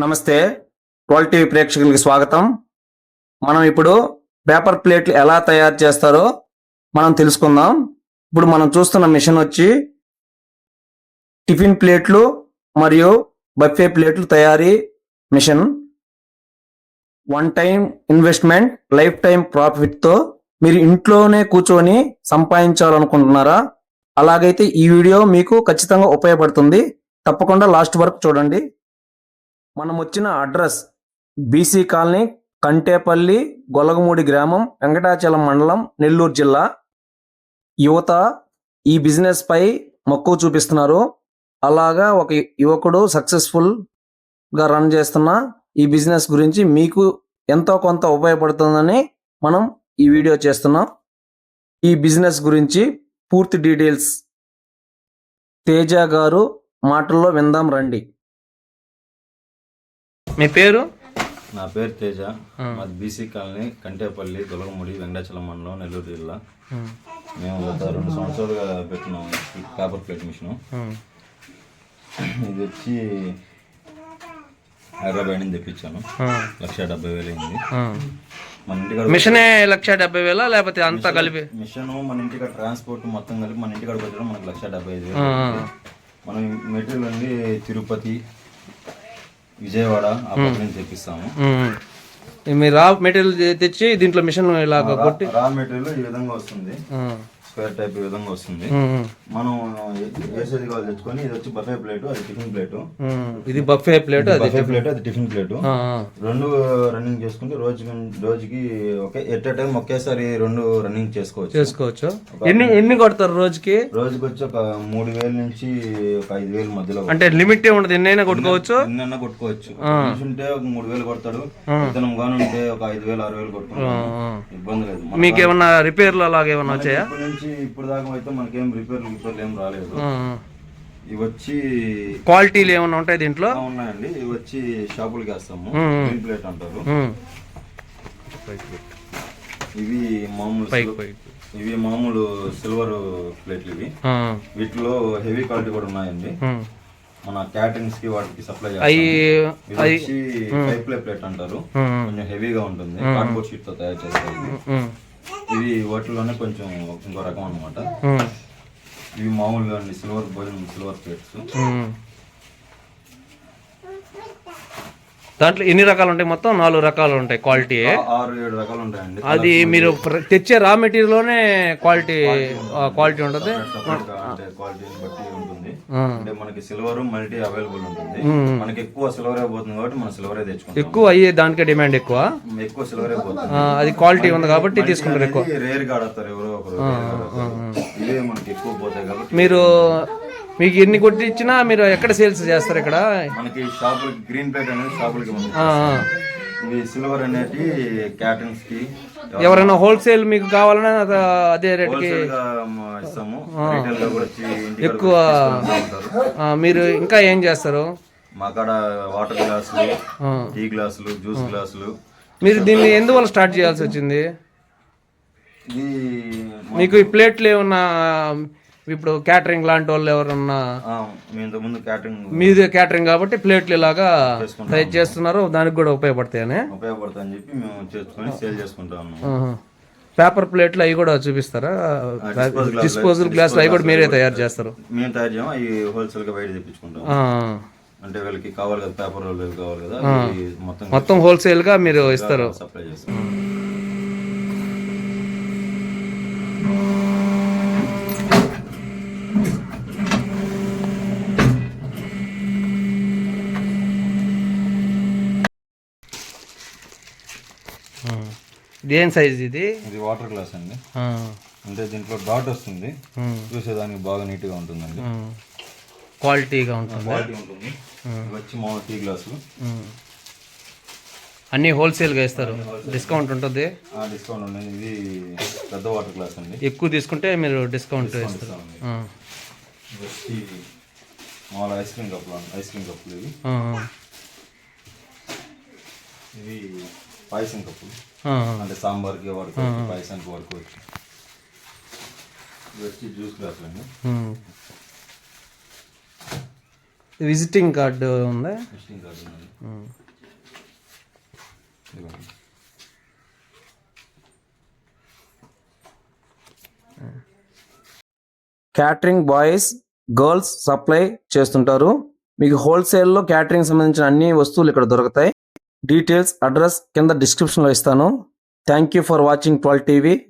నమస్తే twelve TV ప్రేక్షకులకి స్వాగతం. మనం ఇప్పుడు పేపర్ ప్లేట్లు ఎలా తయారు చేస్తారో మనం తెలుసుకుందాం. ఇప్పుడు మనం చూస్తున్న మిషన్ వచ్చి టిఫిన్ ప్లేట్లు మరియు బఫే ప్లేట్లు తయారీ machine. One time investment lifetime ప్రాఫిట్తో మీరు ఇంట్లోనే కూర్చొని సంపాదించాలనుకుంటున్నారా? అలాగైతే ఈ వీడియో మీకు ఖచ్చితంగా ఉపయోగపడుతుంది. తప్పకుండా లాస్ట్ వరకు చూడండి. మనం వచ్చిన address BC colony Kantepalli Golagamudi గ్రామం వెంకటాచలం మండలం నెల్లూరు జిల్లా. యువత ఈ బిజినెస్ పై మక్కువ చూపిస్తున్నారు. అలాగా ఒక యువకుడు సక్సెస్ఫుల్గా రన్ చేస్తున్న ఈ బిజినెస్ గురించి మీకు ఎంతో కొంత ఉపయోగపడుతుందని మనం ఈ వీడియో చేస్తున్నాం. ఈ బిజినెస్ గురించి పూర్తి డీటెయిల్స్ తేజ గారు మాటల్లో విందాం రండి. మీ పేరు? నా పేరు తేజ. మాది బీసీ కాలనీ కంటేపల్లి దొలగముడి వెంకటాచలం మండలం నెల్లూరు జిల్లా. మేము గత రెండు సంవత్సరాలుగా పెట్టినాం ఈ పేపర్ ప్లేట్ మిషన్. ఇది వచ్చి హైదరాబాద్ నుంచి తెప్పించాను. లక్ష డెబ్బై వేలు అయింది. మన ఇంటికాడ మిషనే లక్ష డెబ్బై వేల లేకపోతే అంతా కలిపి? మిషన్ మన ఇంటికాడ ట్రాన్స్పోర్ట్ మొత్తం కలిపి మన ఇంటికాడ వచ్చడం మనకు లక్ష డెబ్బై ఐదు వేలు. మనం మెటీరియల్ అండి తిరుపతి విజయవాడ ఆ పక్క నుంచి తెప్పిస్తాము. మీరు రా మెటీరియల్ తెచ్చి దీంట్లో మిషన్ ఇలాగ కొట్టి రా మెటీరియల్ ఈ విధంగా వస్తుంది. స్క్వేర్ టైప్ ఈ విధంగా వస్తుంది. మనం వేసేది కావాలి తెచ్చుకొని ఇది వచ్చి బఫే ప్లేట్ అది టిఫిన్ ప్లేట్. ఇది బఫే ప్లేట్ అది బఫే ప్లేట్ అది టిఫిన్ ప్లేట్. రెండు రన్నింగ్ చేసుకుంటే రోజుకి రోజుకి ఒకే ఎట్ టైం ఒకేసారి రెండు రన్నింగ్ చేసుకోవచ్చు. చేసుకోవచ్చు. ఎన్ని ఎన్ని కొడతారు రోజుకి? రోజుకి వచ్చి ఒక మూడు వేల నుంచి ఒక ఐదు వేల మధ్యలో అంటే లిమిట్ ఏ ఉండదు ఎన్నైనా కొట్టుకోవచ్చు? ఎన్నైనా కొట్టుకోవచ్చు. ఉంటే ఒక మూడు వేలు కొడతాడు విత్తనం గాను ఉంటే ఒక ఐదు వేలు ఆరు వేలు కొట్టుకుంటాడు. ఇబ్బంది లేదు. మన మీకు ఏమన్నా రిపేర్లు అలాగే ఏమన్నా వచ్చాయా? నుంచి ఇప్పుడు దాకా అయితే మనకేం రిపేర్లు రిపేర్లు ఏం రాలేదు. ఇవి వచ్చి క్వాలిటీలు ఏమన్నా ఉంటాయి దీంట్లో? ఉన్నాయండి. ఇవి వచ్చి షాపులకి వేస్తాము. గ్రీన్ ప్లేట్ అంటారు. ఇవి మామూలు ఇవి మామూలు సిల్వర్ ప్లేట్లు ఇవి. వీటిలో హెవీ క్వాలిటీ కూడా ఉన్నాయండి. మన క్యాటరింగ్స్కి వాటికి సప్లై ప్లే ప్లేట్ అంటారు. కొంచెం హెవీగా ఉంటుంది. కార్డ్బోర్డ్ షీట్తో తయారు చేస్తారు. ఇవి వాటిలోనే కొంచెం ఇంకో రకం అన్నమాట. ఉమ్. ఇవి మామూలుగా అండి సిల్వర్ భోజనం సిల్వర్ ప్లేట్స్. దాంట్లో ఎన్ని రకాలు ఉంటాయి మొత్తం? నాలుగు రకాలు ఉంటాయి క్వాలిటీ. ఆరు ఏడు రకాలు ఉంటాయండి. అది మీరు తెచ్చే రా మెటీరియల్లోనే క్వాలిటీ క్వాలిటీ ఉంటుంది. క్వాలిటీని బట్టి. అంటే మనకి సిల్వర్ మల్టీ అవైలబుల్ ఉంటుంది. మనకి ఎక్కువ సిల్వరే పోతుంది కాబట్టి మనం సిల్వరే తెచ్చుకుంటాం. ఎక్కువ అయ్యే దానికే డిమాండ్ ఎక్కువ? ఎక్కువ సిల్వరే పోతుంది. ఆ, అది క్వాలిటీ ఉంది కాబట్టి తీసుకుంటారు ఎక్కువ. రేర్ ఆడతారు ఎవరో ఒకరు. ఇవే మనకి ఎక్కువ పోతాయి కాబట్టి మీరు మీకు ఎన్ని కొట్టి ఇచ్చినా మీరు ఎక్కడ సేల్స్ చేస్తారు ఇక్కడ? మనకి షాపులకి గ్రీన్ ప్లేట్ అనేది షాపులకి. ఇవి సిల్వర్కి ఎవరైనా హోల్సేల్ మీకు కావాలన్నా అద- రేట్కి ఇస్తాము. ఎక్కువ మీరు ఇంకా ఏం చేస్తారు? మా కాడ వాటర్ గ్లాసులు. టీ గ్లాసులు జ్యూస్ గ్లాసులు. మీరు దీన్ని ఎందువల్ల స్టార్ట్ చేయాల్సి వచ్చింది? మీకు ఈ ప్లేట్లు ఏమన్నా ఇప్పుడు క్యాటరింగ్ లాంటి వాళ్ళు ఎవరన్నా ఇంతకుముందు క్యాటరింగ్ మీదే క్యాటరింగ్ కాబట్టి ప్లేట్లు ఇలాగా తయారు చేస్తున్నారు దానికి కూడా ఉపయోగపడతాయని? ఉపయోగపడుతుందని చెప్పి మేము చేసుకొని సేల్ చేసుకుంటా ఉన్నాం. పేపర్ ప్లేట్లు అవి కూడా చూపిస్తారా? డిస్పోజల్ గ్లాసులు అవి కూడా మీరే తయారు చేస్తారు. మేము తయారు చేయము అవి హోల్సేల్గా బయట తెప్పించుకుంటాం. అంటే వీళ్ళకి కావాలి కదా పేపర్ కావాలి కదా మొత్తం మొత్తం హోల్సేల్గా మీరు ఇస్తారు. సప్లై చేస్తాం. దేని సైజ్ ఇది? ఇది వాటర్ గ్లాస్ అండి. అంటే దీంట్లో డాట్ వస్తుంది. చూసేదానికి బాగా నీట్గా ఉంటుందండి. క్వాలిటీగా ఉంటుంది. క్వాలిటీ ఉంటుంది. వచ్చి మామూలు టీ గ్లాసులు ఉమ్. అన్నీ హోల్సేల్గా ఇస్తారు. డిస్కౌంట్ ఉంటుంది? ఆ డిస్కౌంట్ ఉంది ఇది పెద్ద వాటర్ గ్లాస్ అండి. ఎక్కువ తీసుకుంటే మీరు డిస్కౌంట్ ఇస్తారు ఇది మామూలు ఐస్ క్రీమ్ కప్పులు. ఐస్ క్రీమ్ కప్పులు ఇవి. పాయసం కప్పులు ఆ, అంటే సాంబార్కి వాడుకోవచ్చు పాయసానికి వాడుకోవచ్చు వచ్చి. జ్యూస్ గ్లాసులు అండి. ఉమ్. విజిటింగ్ కార్డు ఉందా? విజిటింగ్ కార్డు ఇదిగోండి. క్యాటరింగ్ బాయ్స్ గర్ల్స్ సప్లై చేస్తుంటారు. మీకు హోల్సేల్లో క్యాటరింగ్ సంబంధించిన అన్ని వస్తువులు ఇక్కడ దొరుకుతాయి. డీటెయిల్స్ అడ్రస్ కింద డిస్క్రిప్షన్లో ఇస్తాను. Thank you for watching twelve TV